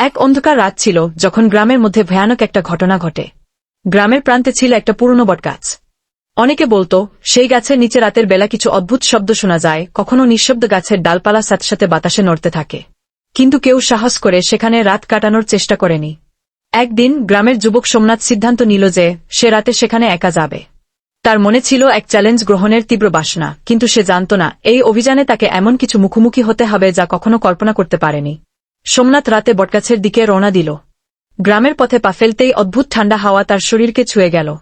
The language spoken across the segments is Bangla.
এক অন্ধকার রাত ছিল যখন গ্রামের মধ্যে ভয়ানক একটা ঘটনা ঘটে। গ্রামের প্রান্তে ছিল একটা পুরনো বটগাছ। অনেকে বলতো, সেই গাছের নিচে রাতের বেলা কিছু অদ্ভুত শব্দ শোনা যায়, কখনো নিঃশব্দ গাছের ডালপালা সাথে সাথে বাতাসে নড়তে থাকে। কিন্তু কেউ সাহস করে সেখানে রাত কাটানোর চেষ্টা করেনি। একদিন গ্রামের যুবক সোমনাথ সিদ্ধান্ত নিল যে সে রাতে সেখানে একা যাবে। তার মনে ছিল এক চ্যালেঞ্জ গ্রহণের তীব্র বাসনা, কিন্তু সে জানত না, এই অভিযানে তাকে এমন কিছু মুখোমুখি হতে হবে যা কখনো কল্পনা করতে পারেনি। সোমনাথ রাতে বটগাছের দিকে রওনা দিল। গ্রামের পথে পা ফেলতেই অদ্ভুত ঠান্ডা হাওয়া তার শরীরকে ছুঁয়ে গেল।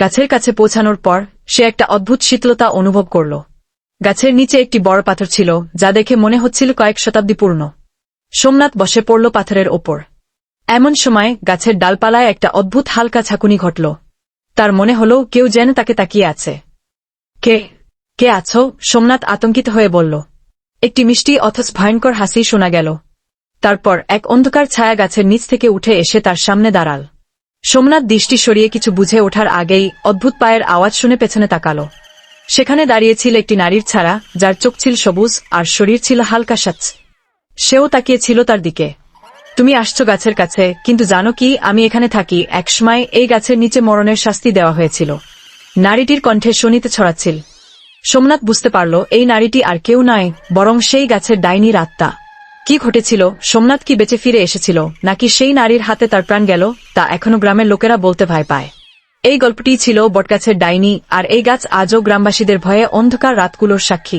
গাছের কাছে পৌঁছানোর পর সে একটা অদ্ভুত শীতলতা অনুভব করল। গাছের নিচে একটি বড় পাথর ছিল, যা দেখে মনে হচ্ছিল কয়েক শতাব্দী পূর্ণ। সোমনাথ বসে পড়ল পাথরের ওপর। এমন সময় গাছের ডালপালায় একটা অদ্ভুত হালকা ঝাঁকুনি ঘটল। তার মনে হল কেউ যেন তাকে তাকিয়ে আছে। কে? কে আছো? সোমনাথ আতঙ্কিত হয়ে বলল। একটি মিষ্টি অথচ ভয়ঙ্কর হাসি শোনা গেল। তারপর এক অন্ধকার ছায়া গাছের নিচ থেকে উঠে এসে তার সামনে দাঁড়াল। সোমনাথ দৃষ্টি সরিয়ে কিছু বুঝে ওঠার আগেই অদ্ভুত পায়ের আওয়াজ শুনে পেছনে তাকালো। সেখানে দাঁড়িয়েছিল একটি নারীর ছাড়া, যার চোখ ছিল সবুজ আর শরীর ছিল হালকা সাচ সেও তাকিয়েছিল তার দিকে। তুমি আসছো গাছের কাছে, কিন্তু জানো কি, আমি এখানে থাকি। একসময় এই গাছের নিচে মরণের শাস্তি দেওয়া হয়েছিল নারীটির কণ্ঠে শনিতে ছড়াচ্ছিল। সোমনাথ বুঝতে পারল, এই নারীটি আর কেউ নয়, বরং সেই গাছের ডাইনির আত্মা। কি ঘটেছিল? সোমনাথ কি বেঁচে ফিরে এসেছিল? নাকি সেই নারীর হাতে তার প্রাণ গেল? তা এখনও গ্রামের লোকেরা বলতে ভয় পায়। এই গল্পটি ছিল বটগাছের ডাইনি, আর এই গাছ আজও গ্রামবাসীদের ভয়ে অন্ধকার রাতগুলোর সাক্ষী।